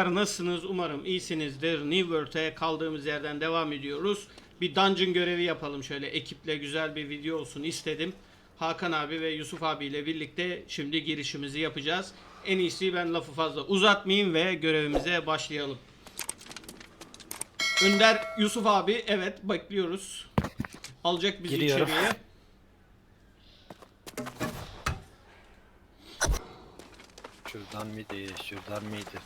Beyler nasılsınız? Umarım iyisinizdir. New World'e kaldığımız yerden devam ediyoruz. Bir dungeon görevi yapalım şöyle ekiple güzel bir video olsun istedim. Hakan abi ve Yusuf abiyle birlikte şimdi girişimizi yapacağız. En iyisi ben lafı fazla uzatmayayım ve görevimize başlayalım. Önder Yusuf abi evet bekliyoruz. Alacak bizi Giriyorum. içeriye. Şuradan mıydı, şuradan mıydı?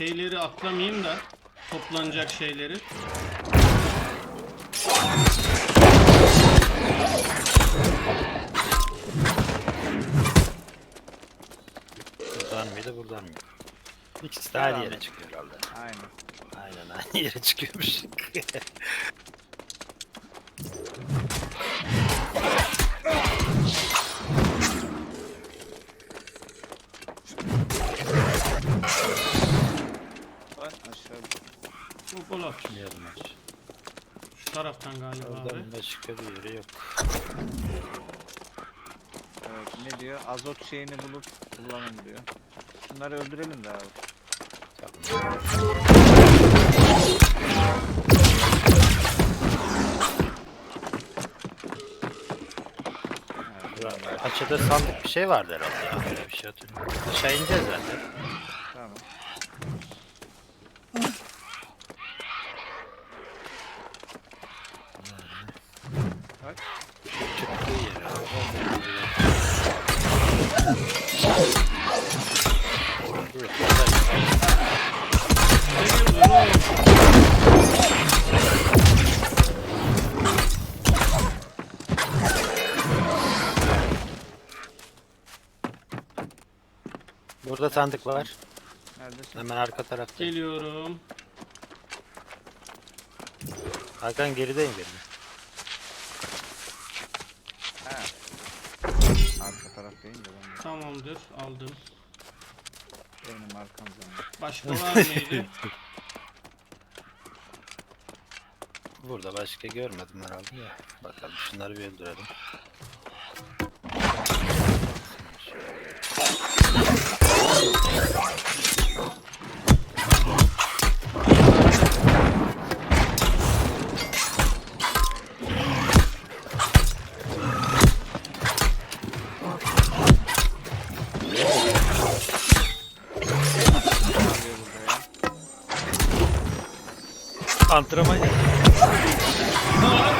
Şeyleri atlamayayım da toplanacak şeyleri. Buradan mıydı, buradan mıydı? İkisi de aynı yere çıkıyor herhalde. Aynen. Aynen aynı yere çıkıyormuş. Ben aşağı Hop ola. Yarım aç. Şu taraftan galiba abi. Oradan başka bir yeri yok. evet, ne diyor? Azot şeyini bulup kullanın diyor. Şunları öldürelim de abi. Tamam. Açıda sandık bir şey vardı herhalde ya. Öyle bir şey hatırlıyorum. Aşağı ineceğiz zaten. Yere. Burada sandık var. Neredesin? Hemen arka tarafta. Geliyorum. Hakan gerideyim benim. Ha. Arka taraf değil de ben de. Tamamdır. Aldım. Benim arkamdan. Başka var mıydı? Burada başka görmedim herhalde ya. Bakalım şunları bir öldürelim. Antrenman yap.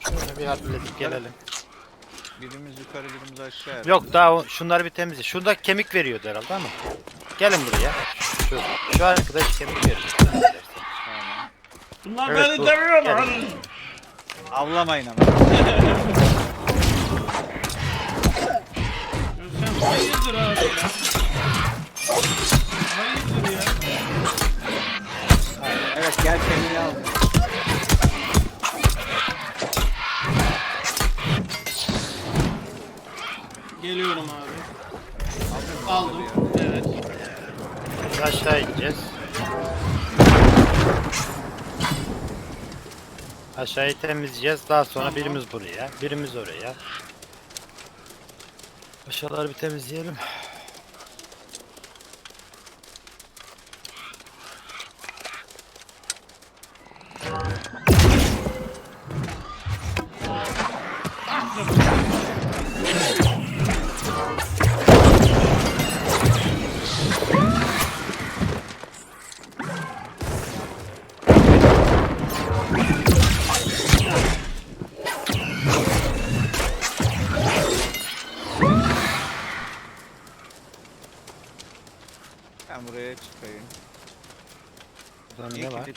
Şöyle bir halledip gelelim. Birimiz yukarı birimiz aşağı. Yok daha o- şunları bir temizle. Şurada kemik veriyordu herhalde ama. Gelin buraya. Şu, şu arkadaş kemik veriyor. Tamam. Bunlar Evet, beni bu. dövüyor lan. Avlamayın ama. Sen hayırdır abi ya? Evet gel kendini al. Geliyorum abi. Aldım. Evet. Biz aşağı ineceğiz. Aşağıyı temizleyeceğiz. Daha sonra Tamam. birimiz buraya, birimiz oraya. Aşağıları bir temizleyelim.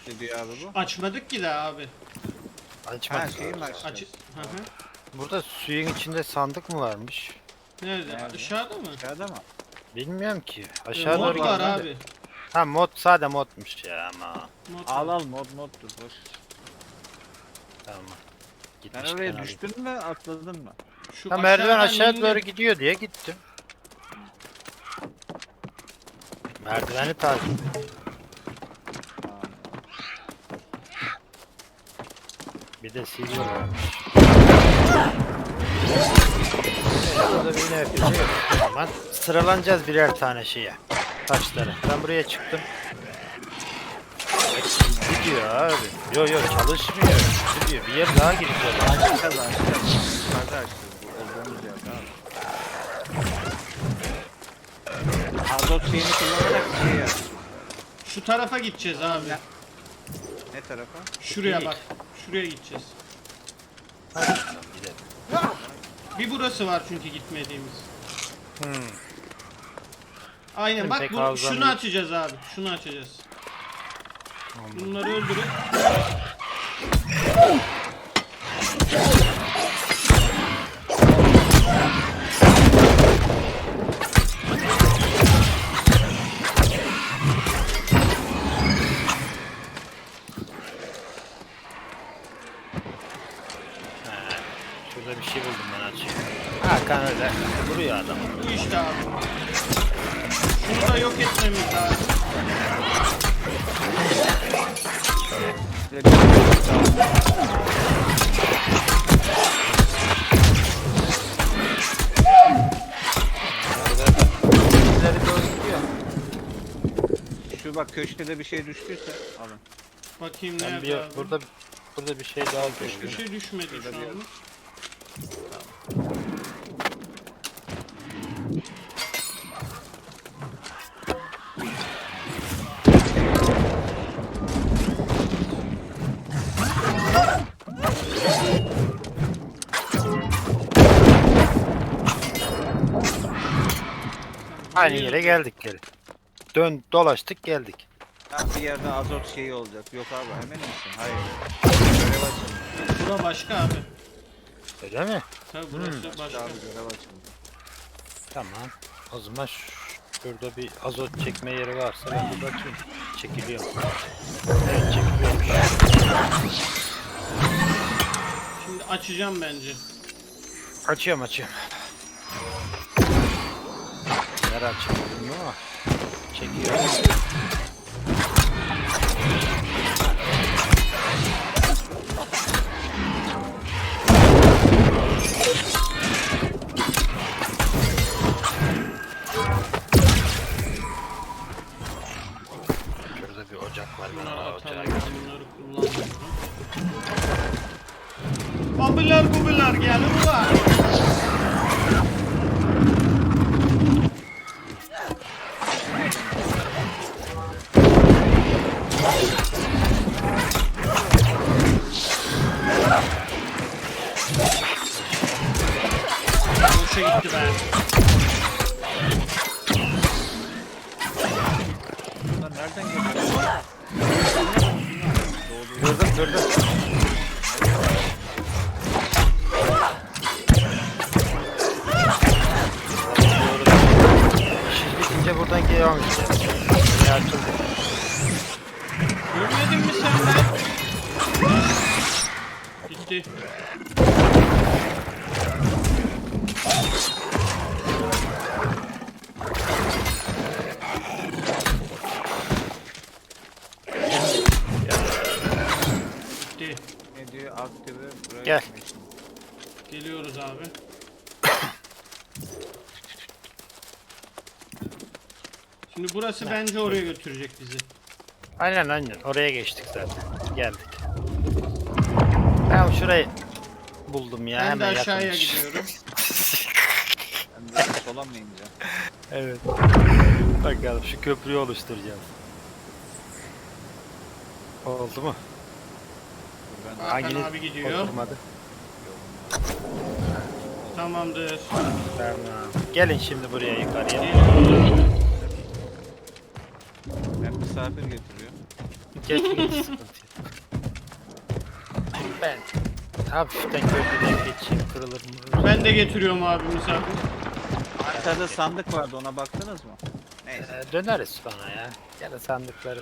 Kilitli diyor abi bu? Açmadık ki daha abi. Açmadım. Ha şeyi mi Aç. Hı hı. Burada suyun içinde sandık mı varmış? Nerede? Nerede? Aşağıda mı? Aşağıda mı? Bilmiyorum ki. Ee, Aşağı mod doğru var abi. Ha mod sade modmuş ya ama. Mod Al var. al mod moddur boş. Tamam. Sen Gitmişken oraya alayım. düştün mü atladın mı? Şu Ha merdiven aşağıdan aşağı doğru gidiyor diye gittim. Merdiveni takip et. Tamam. Bir de silver. Burada bir yine zaman sıralanacağız birer tane şeye. Taşlara. Ben buraya çıktım. Gidiyor abi. Yo yo çalışmıyor. Gidiyor. Bir yer daha gideceğiz. Açacağız açacağız. Yukarıda açacağız. bu Olduğumuz yerde abi. Azot şeyini kullanarak bir şey yap. Şu tarafa gideceğiz abi. Ne tarafa? Şuraya bak. Şuraya gideceğiz. Bir burası var çünkü gitmediğimiz. Hmm. Aynen bak pek bu, şunu yok. açacağız abi. Şunu açacağız. Tamam. Bunları öldürüp Şurada bir şey buldum ben açayım. Hakan öyle vuruyor adam. bu işte abi. Şunu da yok etmemiz lazım. Bir doğru gidiyor. Şu bak köşede bir şey düştüyse alın. Bakayım Ben nerede bir, abi. burada burada bir şey daha Hiçbir görüyorum. şey düşmedi şu Şurada bir an. Aynı yere geldik geri. Dön dolaştık geldik. Ha, bir yerde azot şeyi olacak. Yok abi emin misin? Hayır. Görev açıldı. Bura başka abi. Öyle mi? Tabii burası Başka başka. abi görev açıldı. Tamam. O zaman ş- şurada bir azot çekme yeri varsa ben bir bakayım. Çekiliyor mu? Evet çekiliyormuş. Şimdi açacağım bence. Açıyorum açıyorum. Açılıyor bilmiyorum ama. Çekiyor. Şurada bir ocak var. Ben o ocağa Bunları kullanalım. Babiler bubiler gelin ulan. Gitti. Gitti. Ne diyor? Aktive break Gel. Geliyoruz abi. Şimdi burası bence oraya götürecek bizi. Aynen aynen oraya geçtik zaten. Geldik. Ben şurayı buldum ya ben de hemen aşağıya yakınmış. gidiyorum. Ben de sola mı ineceğim? Evet. Bakalım şu köprüyü oluşturacağız. Oldu mu? Ben Hakan Hanginiz abi gidiyor. Olmadı. Tamamdır. Tamam. Gelin şimdi buraya yukarıya. Geliyoruz. misafir getiriyor. Geçmeyin sıkıntı. Ben hafiften gölgeden geçeyim kırılır mırılır. Ben de getiriyorum abi misafir. Arkada sandık vardı ona baktınız mı? Neyse. Ee, döneriz sonra ya. Ya da sandıkları.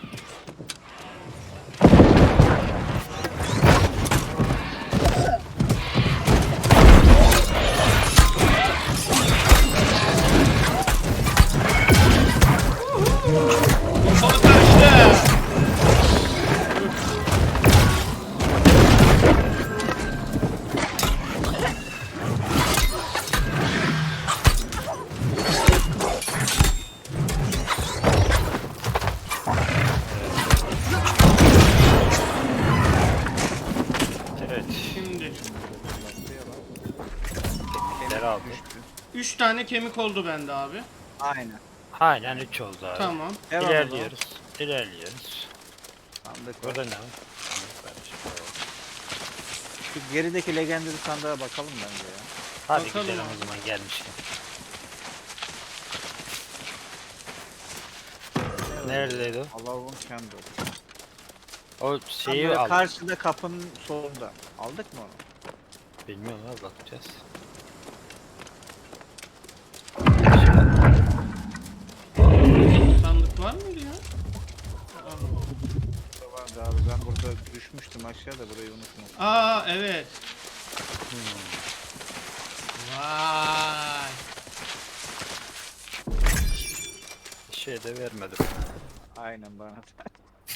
Kemik oldu bende abi. Aynen. Aynen 3 oldu abi. Tamam. Devam. İlerliyoruz. İlerliyoruz. Sandık var. Burada ne var? Şu gerideki legendary sandığa bakalım bence ya. Hadi Bakalım gidelim abi. o zaman gelmişken. Neredeydi o? Allah'ın candle. O şeyi böyle aldık. karşıda kapının solunda. Aldık mı onu? Bilmiyorum abi bakacağız. Var mıydı ya? Vardı abi ben burada düşmüştüm aşağıda burayı unutma. Aa evet. Vay. Şey de vermedim. Aynen bana.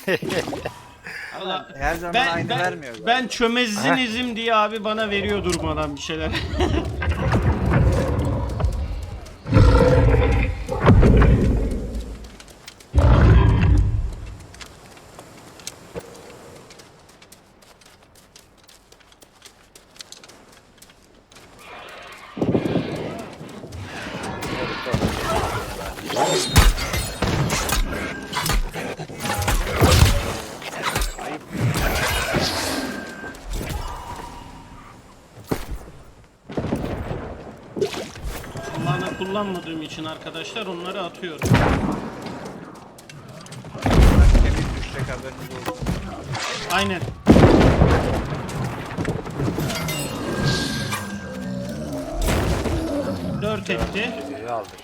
Allah- Ama her zaman Ben aynı ben, vermiyor. ben çömezinizim diye abi bana veriyor durmadan bir şeyler. kullanmadığım için arkadaşlar onları atıyorum. Temiz düşecek haberiniz olsun. Aynen. Dört etti. Şeyi aldık.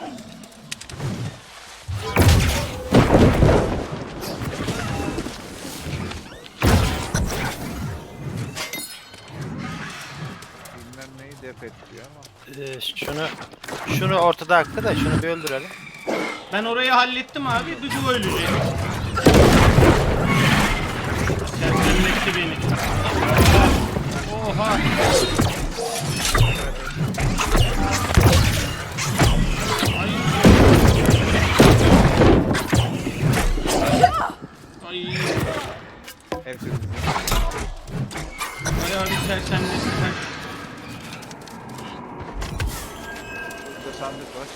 Bilmem neyi def ettiriyor ama. Ee, şunu şunu ortada aktı da şunu bir öldürelim. Ben orayı hallettim abi. Bu ölecek. Sersemletti beni. Oha. Ay. Ay. Hepimiz. Bayağı bir sersemletti. Sandık var.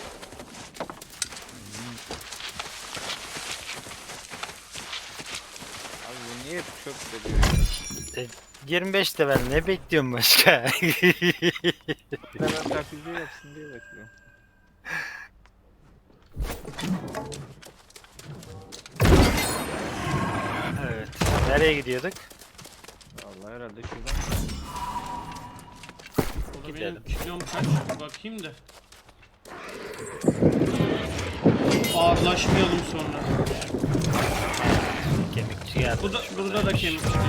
Abi bu niye çöp veriyor? E, 25 de ben ne bekliyorum başka? Hemen taklidi yapsın diye bekliyorum. evet. Nereye gidiyorduk? Vallahi herhalde şuradan. Benim Gidelim. kilom kaç? Bakayım da. Ağırlaşmayalım sonra. Kemikçi geldi. Burada, burada da kemik çıkıyor.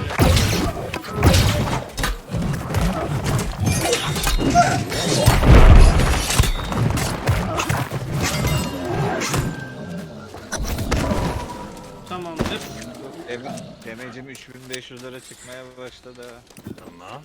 Tamamdır. Deme, demecim 3500 lira çıkmaya başladı. Tamam.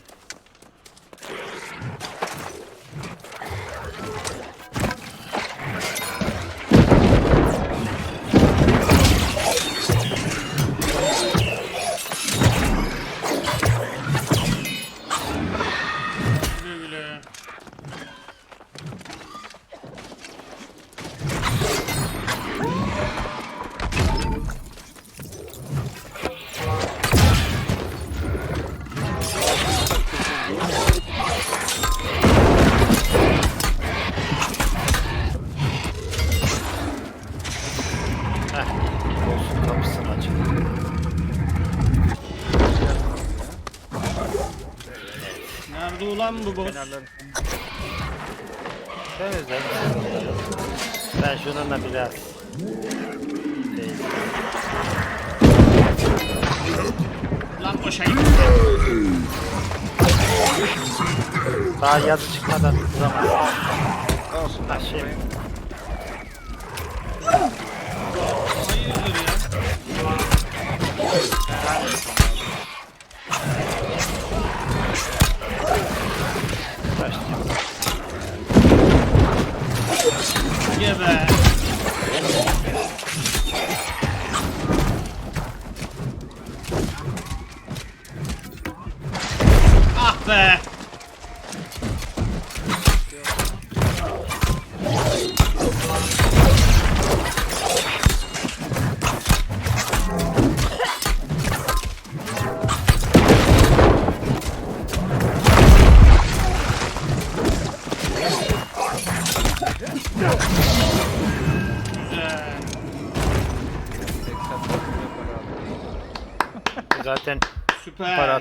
Boss? Temizledim siz onları. Ben şununla biraz şey, Lan boşayım. daha yazı çıkmadan zaman olsun. Ha, şey. Hayırdır ya? give that.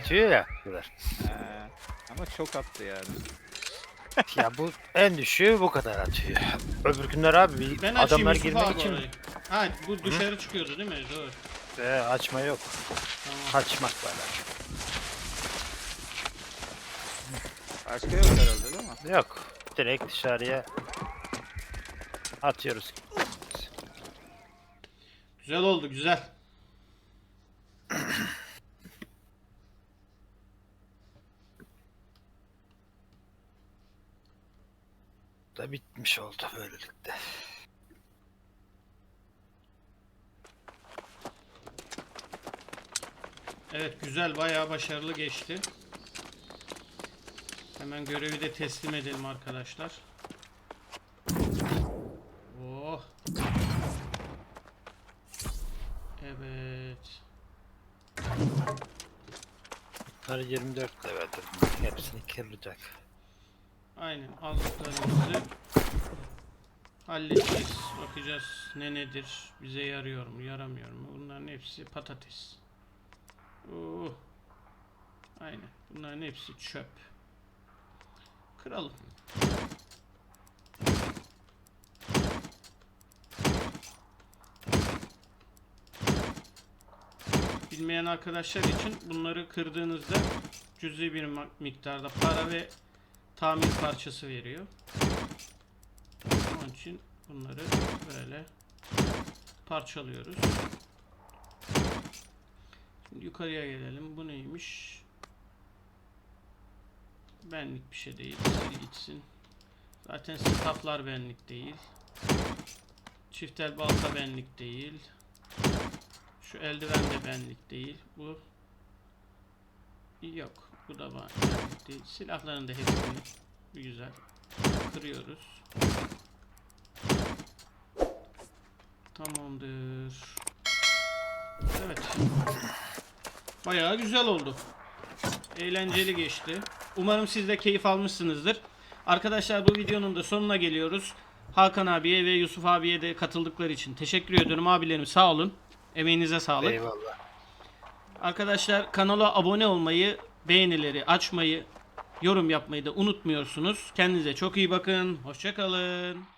Atıyor ya. Güler. Ee, ama çok attı yani. Ya bu en düşüğü bu kadar atıyor. Öbür günler abi bir Ben açayım adamlar Yusuf girmek abi için orayı. Ha bu dışarı çıkıyordu değil mi? Doğru. Ee, açma yok. Tamam. Kaçmak var. Başka yok herhalde değil mi? Yok. Direkt dışarıya atıyoruz. Güzel oldu güzel. Da bitmiş oldu böylelikle. Evet güzel bayağı başarılı geçti. Hemen görevi de teslim edelim arkadaşlar. Oh. Evet. Bunları 24 leveldir. Hepsini kıracak. Aynen aldıklarımızı halledeceğiz. Bakacağız ne nedir, bize yarıyor mu, yaramıyor mu? Bunların hepsi patates. Oh. Aynen. Bunların hepsi çöp. Kıralım. Bilmeyen arkadaşlar için bunları kırdığınızda cüzi bir miktarda para ve tamir parçası veriyor. Onun için bunları böyle parçalıyoruz. Şimdi yukarıya gelelim. Bu neymiş? Benlik bir şey değil. Gitsin. Zaten stafflar benlik değil. Çiftel balta benlik değil. Şu eldiven de benlik değil. Bu yok. Bu da benlik değil. Silahların da hepsini güzel kırıyoruz. Tamamdır. Evet. Bayağı güzel oldu. Eğlenceli geçti. Umarım siz de keyif almışsınızdır. Arkadaşlar bu videonun da sonuna geliyoruz. Hakan abiye ve Yusuf abiye de katıldıkları için teşekkür ediyorum abilerim sağ olun. Emeğinize sağlık. Eyvallah. Arkadaşlar kanala abone olmayı, beğenileri açmayı, yorum yapmayı da unutmuyorsunuz. Kendinize çok iyi bakın. Hoşçakalın.